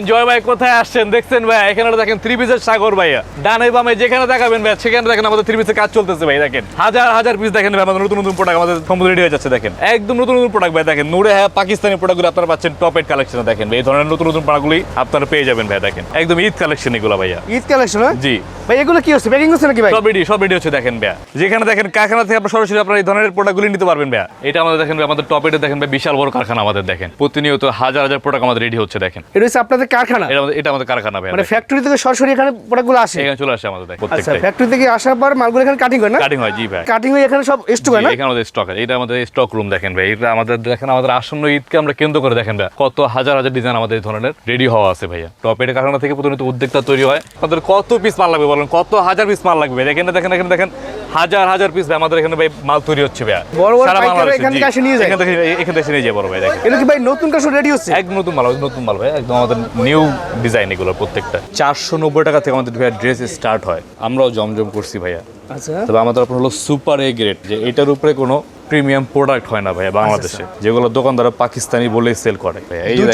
জয় ভাই কোথায় আসছেন? দেখছেন ভাই এখানে দেখেন পিসের সাগর ভাইয়া। ডানে বামে যেখানে দেখাবেন ভাই সেখানে দেখেন আমাদের থ্রি কাজ চলতেছে ভাই দেখেন। হাজার হাজার পিস দেখেন ভাই আমাদের নতুন নতুন প্রোডাক্ট আমাদের সম্পূর্ণ রেডি হয়ে যাচ্ছে দেখেন। একদম নতুন নতুন প্রোডাক্ট ভাই দেখেন। নুরে হ্যাঁ পাকিস্তানি প্রোডাক্টগুলো আপনারা পাচ্ছেন টপ এড কালেকশনে দেখেন ভাই। এই ধরনের নতুন নতুন প্রোডাক্টগুলি আপনারা পেয়ে যাবেন ভাই দেখেন। একদম ঈদ কালেকশন এগুলো ভাইয়া। ঈদ কালেকশন জি। ভাই এগুলো কি হচ্ছে? প্যাকিং হচ্ছে নাকি ভাই? সব রেডি সব রেডি হচ্ছে দেখেন ভাইয়া। যেখানে দেখেন কারখানা থেকে আপনার সরাসরি আপনার এই ধরনের প্রোডাক্টগুলি নিতে পারবেন ভাইয়া। এটা আমাদের দেখেন ভাই, আমাদের টপ এডে দেখেন ভাই বিশাল বড় কারখানা আমাদের দেখেন। প্রতিনিয়ত হাজার হাজার প্রোডাক্ট আমাদের রেডি হচ্ছে দেখেন। এটা হচ্ছে আপনাদের কারখানা। এটা আমাদের আমাদের কারখানা ভাইয়া মানে ফ্যাক্টরি থেকে সরাসরি এখানে প্রোডাক্টগুলো আসে। এখানে চলে আসে আমাদের দেখেন আচ্ছা ফ্যাক্টরি থেকে আসার পর মালগুলো এখানে কাটিং হয় না? কাটিং হয় জি ভাই। কাটিং হয়ে এখানে সব স্টক হয় না? এখানে আমাদের স্টক আছে এটা আমাদের স্টক রুম দেখেন ভাই। এটা আমাদের দেখেন আমাদের আসন্ন ঈদকে আমরা কেন্দ্র করে দেখেন ভাই। কত হাজার হাজার ডিজাইন আমাদের এই ধরনের রেডি হওয়া আছে ভাইয়া। টপের কারখানা থেকে প্রতিনিয়ত উদ্যোক্তা তৈরি হয়। আমাদের কত পিস মাল লাগবে বলেন? কত হাজার পিস মাল লাগবে দেখেন দেখেন এখানে দেখেন। হাজার হাজার পিস ভাই আমাদের এখানে ভাই মাল তৈরি হচ্ছে ভাইয়া। বড় বড় সারা এখান থেকে এসে নিয়ে যায়? এখান থেকে এখান থেকে নিয়ে যায় বড় ভাই দেখেন। এটা কি ভাই নতুন রেডি হচ্ছে? এক নতুন মাল নতুন মাল ভাই একদম আমাদের নিউ ডিজাইন এগুলো প্রত্যেকটা। চারশো নব্বই টাকা থেকে আমাদের ভাইয়া ড্রেস স্টার্ট হয়। আমরাও জমজম করছি ভাইয়া। আচ্ছা। তবে আমাদের আপনার হলো সুপার এ গ্রেড যে এটার উপরে কোনো প্রিমিয়াম প্রোডাক্ট হয় না ভাইয়া বাংলাদেশে যেগুলো দোকানদার পাকিস্তানি বলে সেল করে। ভাইয়া। এই যে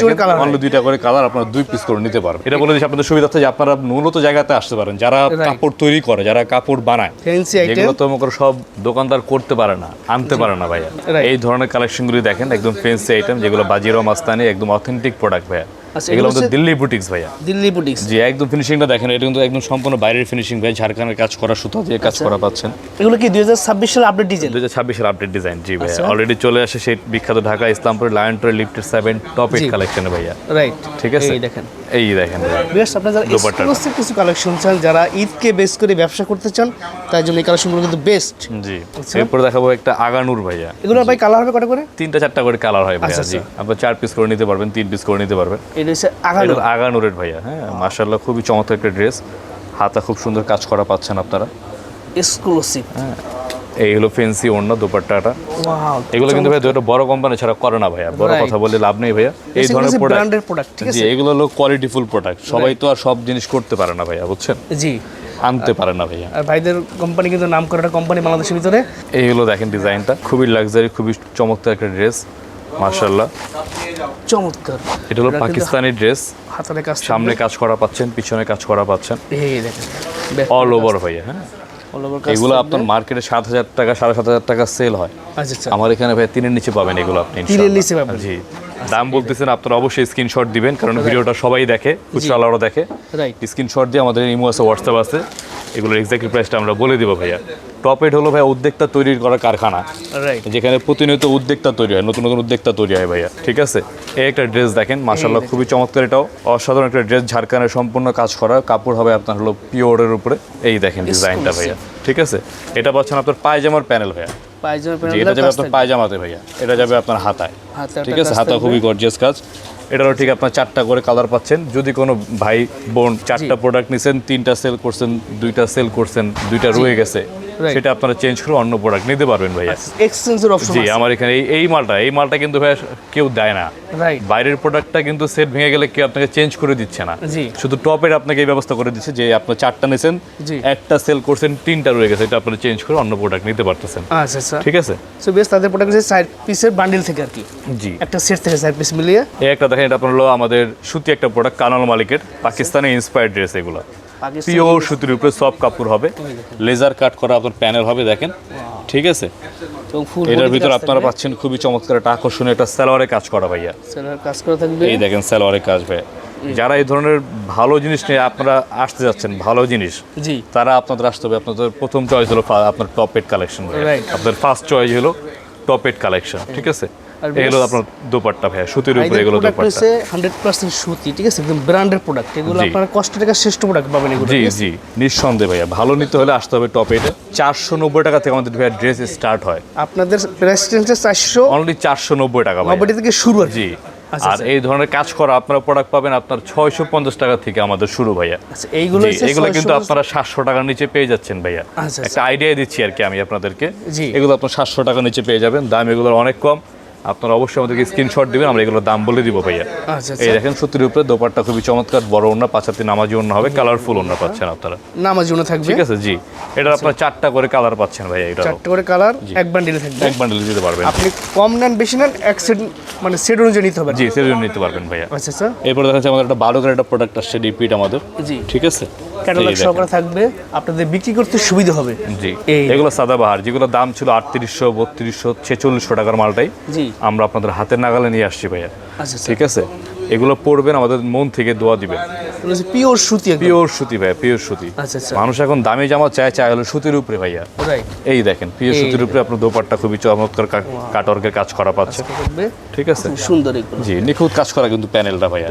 দুইটা করে কালার আপনারা দুই পিস করে নিতে পারবেন। এটা বলে দিচ্ছি আপনাদের সুবিধার্থে যে আপনারা মূলত জায়গাতে আসতে পারেন যারা কাপড় তৈরি করে যারা কাপড় বানায় ফ্যান্সি আইটেম যেগুলো তো মনে সব দোকানদার করতে পারে না আনতে পারে না ভাইয়া। এই ধরনের কালেকশনগুলি দেখেন একদম ফেন্সি আইটেম যেগুলো বাজিরাও মাস্তানি একদম অথেন্টিক প্রোডাক্ট ভাইয়া। আচ্ছা, এগুলো এগুলো আমাদের দিল্লি বুটিক্স ভাইয়া। দিল্লি বুটিক্স জি একদম ফিনিশিংটা দেখেন এটা কিন্তু একদম সম্পূর্ণ বাইরের ফিনিশিং ভাই ঝাড়খানের কাজ করা সুতা দিয়ে কাজ আচ্ছা। করা পাচ্ছেন। এগুলো কি দুই হাজার ছাব্বিশ সালে আপডেট ডিজাইন দুই হাজার ছাব্বিশের আপডেট ডিজাইন জি ভাইয়া আচ্ছা। অলরেডি চলে আসে সেই বিখ্যাত ঢাকা ইসলামপুর লায়ন ট্রে লিফটেড সেভেন টপ এইট কালেকশনে ভাইয়া। রাইট ঠিক আছে? এই দেখেন। এই দেখেন বেশ আপনারা যারা এক্সক্লুসিভ কিছু কালেকশন চান যারা ঈদকে বেস করে ব্যবসা করতে চান তাই জন্য এই কালেকশনগুলো কিন্তু বেস্ট জি। আচ্ছা। এরপরে দেখাবো একটা আগানুর ভাইয়া। এগুলো ভাই কালার হবে কটা করে? তিনটা চারটা করে কালার হয় ভাইয়া আচ্ছা, জি। আচ্ছা। আপনার চার পিস করে নিতে পারবেন তিন পিস করে নিতে পারবেন। এটা হচ্ছে এটা আগানুরের ভাইয়া হ্যাঁ মার্শাল্লাহ খুবই চমৎকার একটা ড্রেস হাতা খুব সুন্দর কাজ করা পাচ্ছেন আপনারা। এক্সক্লুসিভ এই হলো ফেন্সি অন্য দোপাট্টাটা। এগুলো কিন্তু ভাই দুটো বড় কোম্পানি ছাড়া করে না ভাইয়া বড় কথা বলে লাভ নেই ভাইয়া। এই ধরনের প্রোডাক্ট ঠিক জি আছে? এগুলো হলো কোয়ালিটিফুল প্রোডাক্ট সবাই তো আর সব জিনিস করতে পারে না ভাইয়া বুঝছেন? জি। আনতে পারে না ভাইয়া। আর ভাইদের কোম্পানি কিন্তু নাম করা একটা কোম্পানি বাংলাদেশের ভিতরে। এই হলো দেখেন ডিজাইনটা খুবই লাক্সারি খুবই চমৎকার একটা ড্রেস মার্শাল্লাহ চমৎকার। এটা হলো পাকিস্তানি ড্রেস হাতারে কাজ সামনে কাজ করা পাচ্ছেন পিছনে কাজ করা পাচ্ছেন। এই দেখেন। অল ওভার ভাইয়া হ্যাঁ? এগুলো আপনার মার্কেটে সাত হাজার টাকা সাড়ে সাত হাজার টাকা সেল হয়। আচ্ছা আচ্ছা। আমার এখানে ভাই তিনের নিচে পাবেন এগুলো আপনি তিনের নিচে পাবেন। জি। দাম বলতেছেন আপনারা অবশ্যই স্ক্রিনশট দিবেন কারণ ভিডিওটা সবাই দেখে খুচরাওয়ালারা দেখে। রাইট স্ক্রিনশট দিয়ে আমাদের ইমো আছে হোয়াটসঅ্যাপ আছে। এগুলোর এক্স্যাক্টলি প্রাইসটা আমরা বলে দিব ভাইয়া। টপ এড হলো ভাই উদ্যোক্তা তৈরির করা কারখানা। যেখানে প্রতিনিয়ত উদ্যোক্তা তৈরি হয় নতুন নতুন উদ্যোক্তা তৈরি হয় ভাইয়া ঠিক আছে? এই একটা ড্রেস দেখেন মাসাল্লাহ খুবই চমৎকার এটাও। অসাধারণ একটা ড্রেস ঝাড়খানের সম্পূর্ণ কাজ করা। কাপড় হবে আপনার হলো পিওরের উপরে। এই দেখেন ডিজাইনটা ভাইয়া ঠিক আছে? এটা পাচ্ছেন আপনার পায়জামার প্যানেল ভাইয়া। পায়জামা এটা যাবে আপনার পায়জামাতে ভাইয়া। এটা যাবে আপনার হাতায় ঠিক আছে? হাতা খুবই গর্জিয়াস কাজ। এটারও ঠিক আপনার চারটা করে কালার পাচ্ছেন। যদি কোনো ভাই বোন চারটা প্রোডাক্ট নিছেন তিনটা সেল করছেন দুইটা সেল করছেন দুইটা রয়ে গেছে. সেটা আপনারা চেঞ্জ করে অন্য প্রোডাক্ট নিতে পারবেন ভাইয়া। এক্সচেঞ্জের অপশন জি আমার এখানে এই এই মালটা এই মালটা কিন্তু ভাইয়া কেউ দেয় না। রাইট বাইরের প্রোডাক্টটা কিন্তু সেট ভেঙে গেলে কেউ আপনাকে চেঞ্জ করে দিচ্ছে না। জি। শুধু টপের আপনাকে এই ব্যবস্থা করে দিচ্ছে যে আপনার চারটা নিছেন জি। একটা সেল করছেন তিনটা রয়ে গেছে এটা আপনারা চেঞ্জ করে অন্য প্রোডাক্ট নিতে পারতেছেন। আচ্ছা আচ্ছা। ঠিক আছে? সো বেশ তাদের প্রোডাক্ট হচ্ছে চার পিসের বান্ডিল থেকে আর কি। জি। একটা সেট থেকে চার পিস মিলিয়ে। এই একটা দেখেন এটা আপনার হলো আমাদের সুতি একটা প্রোডাক্ট কানাল মালিকের পাকিস্তানি ইন্সপায়ার্ড ড্রেস এগুলো। পিওর সুতির উপরে সব কাপড় হবে। লেজার কাট করা আপনার প্যানেল হবে দেখেন। ঠিক আছে? এটার ভিতর আপনারা পাচ্ছেন খুবই চমৎকার একটা আকর্ষণীয় একটা সালোয়ারে কাজ করা ভাইয়া। কাজ করা থাকবে। এই দেখেন সালোয়ারে কাজ ভাইয়া। যারা এই ধরনের ভালো জিনিস নিয়ে আপনারা আসতে যাচ্ছেন ভালো জিনিস জি। তারা আপনাদের আসতে হবে। আপনাদের প্রথম চয়েস হলো আপনার টপ এড কালেকশন. আপনার ফার্স্ট চয়েস হলো টপ এড কালেকশন ঠিক আছে? এগুলো আপনার দোপাট্টা ভাইয়া সুতির উপরে এগুলো প্রোডাক্ট দোপাট্টা। হচ্ছে হান্ড্রেড পার্সেন্ট সুতি ঠিক আছে? একদম ব্র্যান্ডের প্রোডাক্ট এগুলো। আপনারা কষ্ট টাকা শ্রেষ্ঠ প্রোডাক্ট পাবেন এগুলো জি জি নিঃসন্দেহে ভাইয়া। ভালো নিতে হলে আসতে হবে টপ এডে চারশো নব্বই টাকা থেকে আমাদের ভাইয়া ড্রেস স্টার্ট হয়। আপনাদের প্রাইস রেঞ্জে চারশো অনলি চারশো নব্বই টাকা ভাইয়া। নব্বই থেকে শুরু আর জি। আচ্ছা, আর এই ধরনের কাজ করা আপনারা প্রোডাক্ট পাবেন আপনার ছয়শো পঞ্চাশ টাকা থেকে আমাদের শুরু ভাইয়া। আচ্ছা এইগুলো এগুলো কিন্তু আপনারা সাতশো টাকার নিচে পেয়ে যাচ্ছেন ভাইয়া। আচ্ছা, একটা আইডিয়া দিচ্ছি আর কি আমি আপনাদেরকে। জি। এগুলো আপনার সাতশো টাকার নিচে পেয়ে যাবেন। দাম এগুলোর অনেক কম। আপনারা অবশ্যই আমাদেরকে স্ক্রিনশট দেবেন আমরা এগুলোর দাম বলে দিব ভাইয়া। আচ্ছা এই আচ্ছা দেখেন সত্যির উপরে দোপারটা খুবই চমৎকার বড় ওনা পাঁচাতে নামাজি ওনা হবে কালারফুল ওনা পাচ্ছেন আপনারা। নামাজি ওনা থাকবে? ঠিক আছে? জি। এটা আপনারা চারটা করে কালার পাচ্ছেন ভাইয়া এটা চারটা করে কালার এক বান্ডিলে থাকবে। এক বান্ডিলে দিতে পারবেন। আপনি কম নেন বেশি নেন এক সেট মানে সেট অনুযায়ী নিতে হবে। জি সেট অনুযায়ী নিতে পারবেন ভাইয়া। আচ্ছা স্যার এরপর দেখা যাচ্ছে আমাদের একটা বারো একটা প্রোডাক্ট আসছে রিপিট আমাদের। জি। ঠিক আছে? ক্যাটালগ। সহকারে থাকবে। আপনাদের বিক্রি করতে সুবিধা হবে। জি। এগুলো সাদা বাহার যেগুলো দাম ছিল আটত্রিশশো বত্রিশশো ছেচল্লিশশো টাকার মালটাই জি। আমরা আপনাদের হাতের নাগালে নিয়ে আসছি ভাইয়া। আচ্ছা আচ্ছা। ঠিক আছে? এগুলো পড়বেন আমাদের মন থেকে দোয়া দিবেন। পিওর সুতি পিওর সুতি ভাইয়া পিওর সুতি। আচ্ছা আচ্ছা। মানুষ এখন দামি জামা চায় চায় হলো সুতির উপরে ভাইয়া। এই দেখেন পিওর সুতির উপরে আপনার দোপাট্টা খুবই চমৎকার কাটওয়ার্কের কাজ করা পাচ্ছে। ঠিক আছে? সুন্দর জি নিখুঁত কাজ করা কিন্তু প্যানেলটা ভাইয়া।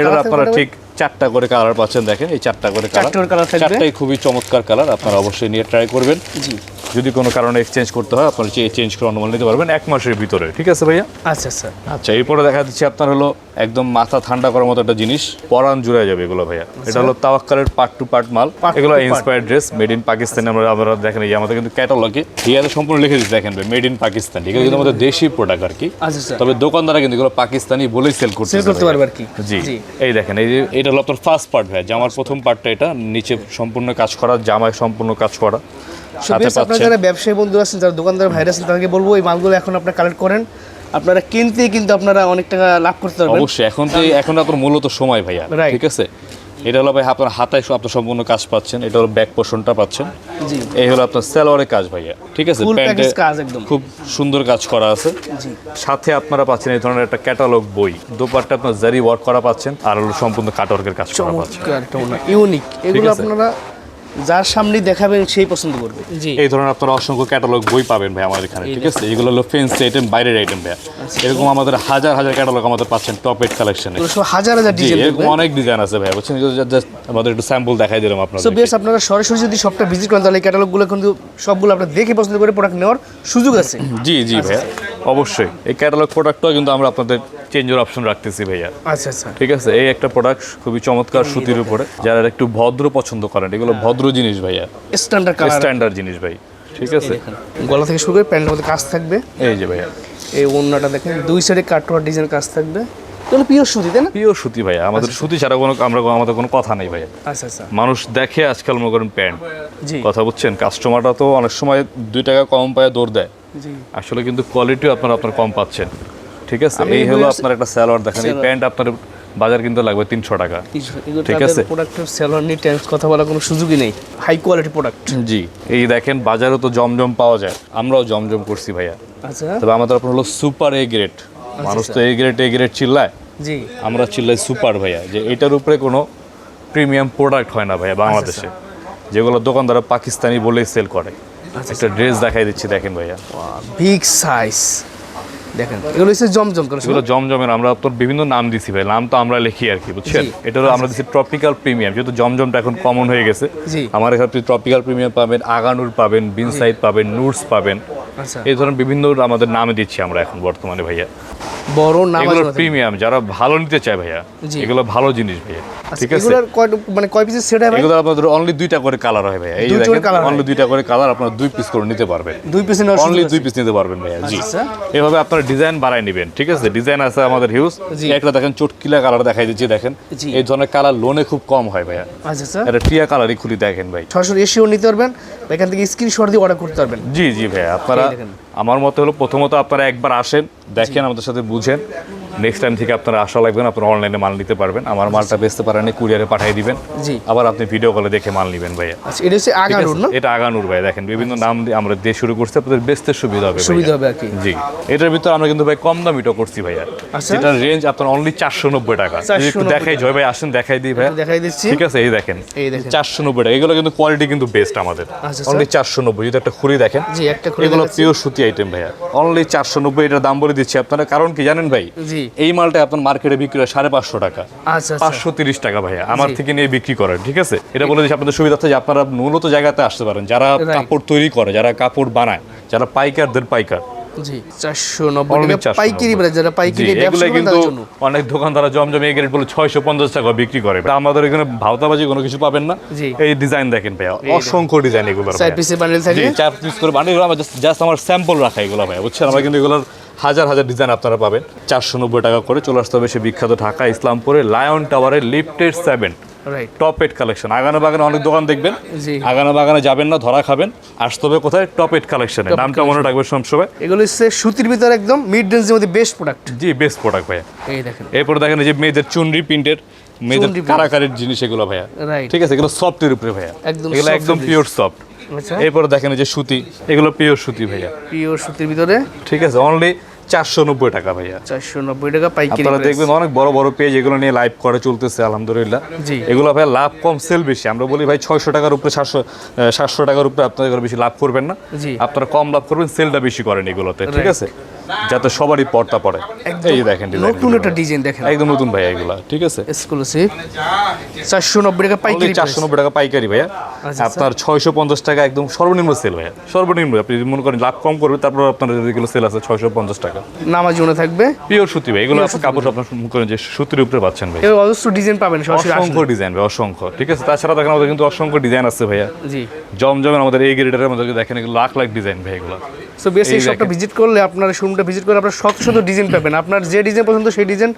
এটা আপনারা ঠিক চারটা করে কালার পাচ্ছেন দেখেন এই চারটা করে কালার। চারটাই খুবই চমৎকার কালার আপনারা অবশ্যই নিয়ে ট্রাই করবেন। জি। যদি কোনো কারণে এক্সচেঞ্জ করতে হয় আপনারা চেঞ্জ করে অনুমান নিতে পারবেন এক মাসের ভিতরে। ঠিক আছে ভাইয়া? আচ্ছা আচ্ছা আচ্ছা এরপরে দেখা দিচ্ছি আপনার হলো একদম মাথা ঠান্ডা করার মতো একটা জিনিস পরান জুড়ে যাবে এগুলো ভাইয়া। এটা হলো তাওয়াক্কালের পার্ট টু পার্ট মাল। এগুলো part। Inspired dress made in Pakistan আমরা আমরা দেখেন এই আমাদের কিন্তু ক্যাটালগে হিয়ারে সম্পূর্ণ লিখে দিচ্ছি দেখেন ভাই মেড ইন পাকিস্তান এগুলো কিন্তু আমাদের দেশি প্রোডাক্ট আর কি। আচ্ছা আচ্ছা তবে দোকানদাররা কিন্তু এগুলো পাকিস্তানি বলেই সেল করতে সেল করতে পারবে আর কি। জি। জি। এই দেখেন এই যে এটা হলো আপনার ফার্স্ট পার্ট ভাই জামার প্রথম পার্টটা এটা নিচে সম্পূর্ণ কাজ করা জামায় সম্পূর্ণ কাজ করা। সাথে পাচ্ছেন। যারা ব্যবসায়ী বন্ধু আছেন যারা দোকানদার ভাইরা আছেন তাদেরকে বলব এই মালগুলো এখন আপনারা কালেক্ট করেন। আপনারা কিনতেই কিন্তু আপনারা অনেক টাকা লাভ করতে পারবেন। অবশ্যই এখন তো এখন আপনার মূলত সময় ভাইয়া ঠিক আছে? এটা হলো ভাই আপনার হাতায় আপনার সম্পূর্ণ কাজ পাচ্ছেন এটা হলো ব্যাক পোর্শনটা পাচ্ছেন। এই হলো আপনার সেলোয়ারের কাজ ভাইয়া ঠিক আছে? প্যান্টে কাজ একদম। খুব সুন্দর কাজ করা আছে। সাথে আপনারা পাচ্ছেন এই ধরনের একটা ক্যাটালগ বই দোপারটা আপনার জারি ওয়ার্ক করা পাচ্ছেন আর হলো সম্পূর্ণ কাটওয়ার্কের কাজ করা পাচ্ছেন। ইউনিক এগুলো আপনারা যার সামনে দেখাবেন সেই পছন্দ করবে। জি। এই ধরনের আপনারা অসংখ্য ক্যাটালগ বই পাবেন ভাই আমাদের এখানে ঠিক আছে? এগুলো হলো ফেন্সি আইটেম বাইরের আইটেম ভাই আচ্ছা। এরকম আমাদের হাজার হাজার ক্যাটালগ আমাদের পাচ্ছেন টপ এইট কালেকশনে হাজার হাজার ডিজাইন এরকম অনেক ডিজাইন আছে ভাই বুঝছেন? জাস্ট আমাদের একটু স্যাম্পল দেখাই দিলাম সো বেশ আপনারা সরাসরি যদি সবটা ভিজিট করেন তাহলে ক্যাটালগুলো কিন্তু সবগুলো আপনারা দেখে পছন্দ করে প্রোডাক্ট নেওয়ার সুযোগ আছে। জি জি ভাইয়া। অবশ্যই। এই ক্যাটালগ প্রোডাক্টটাও কিন্তু আমরা আপনাদের চেঞ্জের অপশন রাখতেছি ভাইয়া। আচ্ছা আচ্ছা। ঠিক আছে? এই একটা প্রোডাক্ট খুবই চমৎকার সুতির উপরে। যারা একটু ভদ্র পছন্দ করেন এগুলো ভদ্র জিনিস ভাইয়া। স্ট্যান্ডার্ড কালার স্ট্যান্ডার্ড জিনিস ভাই। ঠিক আছে? গলা থেকে শুরু করে প্যান্টের মধ্যে কাজ থাকবে। এই যে ভাইয়া। এই ওন্নাটা দেখেন দুই সাইডে কাটওয়ার ডিজাইন কাজ থাকবে। এগুলো পিওর সুতি তাই না? পিওর সুতি ভাইয়া আমাদের সুতি ছাড়া কোনো আমরা আমাদের কোনো কথা নেই ভাইয়া। আচ্ছা আচ্ছা। মানুষ দেখে আজকাল মনে করেন প্যান্ট। কথা বুঝছেন? কাস্টমাররা তো অনেক সময় দুই টাকা কম পায় দৌড় দেয়। আসলে কিন্তু কোয়ালিটিও আপনার আপনার কম পাচ্ছেন। ঠিক আছে? এই হলো আপনার একটা স্যালোয়ার দেখেন। এই প্যান্ট আপনার বাজার কিন্তু লাগবে তিনশো টাকা। ঠিক আছে। প্রোডাক্টের সেলর নিয়ে টেন্স কথা বলার কোনো সুযোগই নেই। হাই কোয়ালিটি প্রোডাক্ট জি। এই দেখেন বাজারও তো জমজম পাওয়া যায়। আমরাও জমজম করছি ভাইয়া। আচ্ছা। তবে আমাদের আপনার হলো সুপার এ গ্রেড মানুষ তো এ গ্রেড এ গ্রেড চিল্লায়। জি। আমরা চিল্লাই সুপার ভাইয়া যে এটার উপরে কোনো প্রিমিয়াম প্রোডাক্ট হয় না ভাইয়া বাংলাদেশে। যেগুলো দোকানদাররা পাকিস্তানি বলেই সেল করে। একটা ড্রেস দেখাই দিচ্ছি দেখেন ভাইয়া। Big size. দেখেন এগুলো হচ্ছে জমজম করে এগুলো জমজমের আমরা তো বিভিন্ন নাম দিছি ভাই নাম তো আমরা লিখি আর কি বুঝছেন। এটা আমরা দিচ্ছি ট্রপিক্যাল প্রিমিয়াম যেহেতু জমজমটা এখন কমন হয়ে গেছে। আমার এখানে আপনি ট্রপিক্যাল প্রিমিয়াম পাবেন আগানুর পাবেন বিনসাইড পাবেন নুটস পাবেন। আচ্ছা। এই ধরনের বিভিন্ন আমাদের নামে দিচ্ছি আমরা এখন বর্তমানে ভাইয়া। বড় নাম এগুলো প্রিমিয়াম যারা ভালো নিতে চায় ভাইয়া এগুলো ভালো জিনিস ভাইয়া ঠিক আছে? কয় মানে কয় পিসের সেট এগুলো আপনাদের অনলি দুইটা করে কালার হয় ভাইয়া। এই দেখেন অনলি দুইটা করে কালার আপনারা দুই পিস করে নিতে পারবেন। দুই পিসের নেওয়ার অনলি দুই পিস নিতে পারবেন ভাইয়া জি। আচ্ছা। এভাবে আপনারা ডিজাইন বাড়ায় নেবেন ঠিক আছে? ডিজাইন আছে আমাদের হিউজ একটা দেখেন চটকিলা কালার দেখাই দিচ্ছি দেখেন। এই ধরনের কালার লোনে খুব কম হয় ভাইয়া। আচ্ছা আচ্ছা। এটা টিয়া কালারই খুলি দেখেন ভাই। সরাসরি এসেও নিতে পারবেন। এখান থেকে স্ক্রিনশট দিয়ে অর্ডার করতে পারবেন। জি জি ভাই আপনারা আমার মতে হলো প্রথমত আপনারা একবার আসেন দেখেন আমাদের সাথে বুঝেন। নেক্সট টাইম থেকে আপনারা আসা লাগবেন আপনারা অনলাইনে মাল নিতে পারবেন। আমার মালটা বেচতে পারেন কুরিয়ারে পাঠিয়ে দিবেন। জি। আবার আপনি ভিডিও কলে দেখে মাল নেবেন ভাইয়া। আচ্ছা এটা হচ্ছে আছে? না? এটা আগানুর ভাই দেখেন বিভিন্ন নাম দিয়ে আমরা দিয়ে শুরু করছি আপনাদের বেচতে সুবিধা হবে সুবিধা হবে কি। জি। এটার ভিতরে আমরা কিন্তু ভাই কম দামিটা করছি ভাইয়া। আচ্ছা। এটার রেঞ্জ আপনার অনলি চারশো নব্বই টাকা। একটু দেখাই জয় ভাই আসেন দেখাই দিই ভাই দেখাই দিচ্ছি। ঠিক আছে এই দেখেন। এই দেখেন। চারশো নব্বই টাকা এগুলো কিন্তু কোয়ালিটি কিন্তু বেস্ট আমাদের। আচ্ছা, অনলি চারশো নব্বই যদি একটা খুঁড়ি দেখেন। জি একটা খুলে এগুলো। পিওর সুতি আইটেম ভাইয়া। অনলি চারশো নব্বই এটার দাম বলে দিচ্ছি আপনারা। কারণ কি জানেন ভাই? জি। এই মালটা আপনার মার্কেটে বিক্রি হয় সাড়ে পাঁচশো টাকা। আচ্ছা আচ্ছা। পাঁচশো তিরিশ টাকা ভাইয়া। আমার থেকে নিয়ে বিক্রি করেন ঠিক আছে? এটা বলে দিচ্ছি আপনাদের সুবিধা যে আপনারা মূলত জায়গাতে আসতে পারেন। যারা কাপড় তৈরি করে যারা কাপড় বানায় যারা পাইকারদের পাইকার। জি চারশো নব্বই Only টাকা 490 পাইকারি বাজার যারা জি, পাইকারি এগুলো ব্যবসা করেন কিন্তু তাদের জন্য। অনেক দোকানদারা জমজমে এই বলে ছয়শো পঞ্চাশ টাকা বিক্রি করে। আমাদের এখানে ভাওতাবাজি কোনো কিছু পাবেন না। এই ডিজাইন দেখেন ভাইয়া অসংখ্য ডিজাইন এগুলো চার পিস করে আমার জাস্ট আমার স্যাম্পল রাখা এগুলো ভাইয়া বুঝছেন? আমরা কিন্তু এগুলোর হাজার হাজার ডিজাইন আপনারা পাবেন। চারশো নব্বই টাকা করে চলে আসতে হবে সে বিখ্যাত ঢাকা ইসলামপুরে লায়ন টাওয়ারের লিফটেড সেভেন টপ এড কালেকশন আগানো বাগানে অনেক দোকান দেখবেন। আগানো বাগানে যাবেন না ধরা খাবেন। আসতে হবে কোথায়? টপ এড কালেকশনে নামটা মনে রাখবে সবসময় এগুলো হচ্ছে সুতির ভিতরে একদম মিড রেঞ্জের মধ্যে বেস্ট প্রোডাক্ট জি বেস্ট প্রোডাক্ট ভাইয়া। এই দেখেন। এরপরে দেখেন যে মেয়েদের চুনরি প্রিন্টের মেয়েদের। কারাকারির জিনিস এগুলো ভাইয়া। ঠিক আছে এগুলো সফটের উপরে ভাইয়া। একদম এগুলো একদম পিওর সফট এরপরে দেখেন যে সুতি এগুলো পিওর সুতি ভাইয়া। পিওর সুতির ভিতরে। ঠিক আছে অনলি চারশো নব্বই টাকা ভাইয়া। চারশো নব্বই টাকা পাইকারি আপনারা দেখবেন অনেক বড় বড় পেজ এগুলো নিয়ে লাইভ করে চলতেছে আলহামদুলিল্লাহ। জি। এগুলো ভাই লাভ কম সেল বেশি। আমরা বলি ভাই ছয়শো টাকার উপরে সাতশো সাতশো টাকার উপরে আপনারা এগুলো বেশি লাভ করবেন না। জি। আপনারা কম লাভ করবেন সেলটা বেশি করেন এগুলোতে ঠিক আছে? যাতে সবারই পর্দা পড়ে। এই যে দেখেন নতুন একটা ডিজাইন দেখেন। একদম নতুন ভাই এগুলো ঠিক আছে? এক্সক্লুসিভ চারশো নব্বই টাকা পাইকারি চারশো নব্বই টাকা পাইকারি ভাইয়া। আচ্ছা, আপনার ছয়শো পঞ্চাশ টাকা একদম সর্বনিম্ন সেল ভাইয়া। সর্বনিম্ন আপনি মনে করেন লাভ কম করবে তারপর আপনার যেগুলো সেল আছে ছয়শো পঞ্চাশ টাকা। নামাজ থাকবে। পিওর সুতি ভাই এগুলো কাপড় আপনার করেন যে সুতির উপরে পাচ্ছেন ভাই। অজস্র ডিজাইন পাবেন অসংখ্য ডিজাইন ভাই অসংখ্য। ঠিক আছে তাছাড়া দেখেন আমাদের কিন্তু অসংখ্য ডিজাইন আছে ভাইয়া। জি। জমজমের আমাদের এই গ্রেডের আমাদেরকে দেখেন লাখ লাখ ডিজাইন ভাই এগুলো। সো এই শপটা ভিজিট করলে আপনার শোরুমটা ভিজিট করলে আপনার শত শত ডিজাইন পাবেন। আপনার যে ডিজাইন পছন্দ সেই ডিজাইন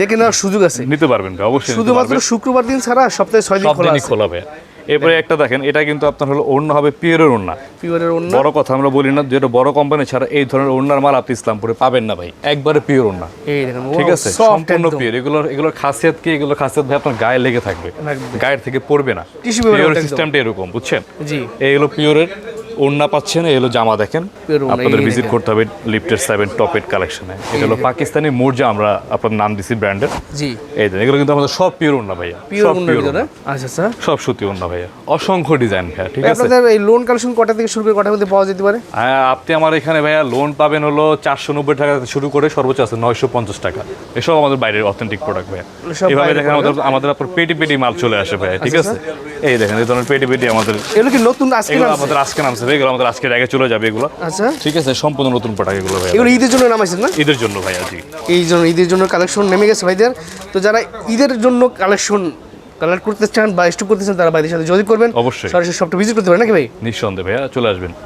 দেখে নেওয়ার সুযোগ আছে। নিতে পারবেন ভাই অবশ্যই শুধুমাত্র শুক্রবার দিন ছাড়া সপ্তাহে ছয় দিন খোলা খোলা ভাইয়া। এরপরে একটা দেখেন এটা কিন্তু আপনার হলো ওড়না হবে পিওরের ওড়না। পিওরের ওড়না। বড় কথা আমরা বলি না যেটা বড় কোম্পানি ছাড়া এই ধরনের ওড়নার মাল আপনি ইসলামপুরে পাবেন না ভাই একবারে পিওর ওড়না। এই দেখেন ঠিক আছে? সম্পূর্ণ পিওর এগুলোর এগুলোর খাসিয়াত কি? এগুলো খাসিয়াত ভাই আপনার গায়ে লেগে থাকবে। গায়ের থেকে পড়বে না। পিওর সিস্টেমটা এরকম বুঝছেন? জি। এইগুলো পিওরের ওড়না পাচ্ছেন এই হলো জামা দেখেন। আপনাদের ভিজিট করতে হবে লিফটের সেভেন টপের কালেকশনে এটা হলো পাকিস্তানি মোর্জা আমরা আপনার নাম দিছি ব্র্যান্ডের। জি। এই এগুলো কিন্তু আমাদের সব পিওর ওড়না ভাইয়া। সব পিওর আচ্ছা আচ্ছা। সব সুতি ওড়না ভাইয়া। অসংখ্য ডিজাইন ভাইয়া ঠিক আছে? আপনাদের এই লোন কালেকশন কটা থেকে শুরু করে কটার মধ্যে পাওয়া যেতে পারে? হ্যাঁ আপনি আমার এখানে ভাইয়া লোন পাবেন হলো চারশো নব্বই টাকা থেকে শুরু করে সর্বোচ্চ আছে নয়শো পঞ্চাশ টাকা। এসব আমাদের বাইরের অথেন্টিক প্রোডাক্ট ভাইয়া। এভাবে দেখেন আমাদের আমাদের আপনার পেটি পেটি মাল চলে আসে ভাইয়া ঠিক আচ্ছা, আছে? এই দেখেন এই ধরনের পেটি পেটি আমাদের এগুলো কি নতুন আজকে আমাদের আজকে নামছে ভাই, এগুলো আমাদের আজকের আগে চলে যাবে এগুলো। আচ্ছা। ঠিক আছে সম্পূর্ণ নতুন প্রোডাক্ট এগুলো ভাই এগুলো ঈদের জন্য নামাইছেন না? ঈদের জন্য ভাই আজকে এই জন্য ঈদের জন্য কালেকশন নেমে গেছে ভাইদের। তো যারা ঈদের জন্য কালেকশন কালেক্ট করতে চান বা স্টক করতে চান তারা ভাইদের সাথে যোগাযোগ করবেন। অবশ্যই। সরাসরি সবটা ভিজিট করতে পারেন নাকি ভাই? নিঃসন্দেহে ভাইয়া চলে আসবেন।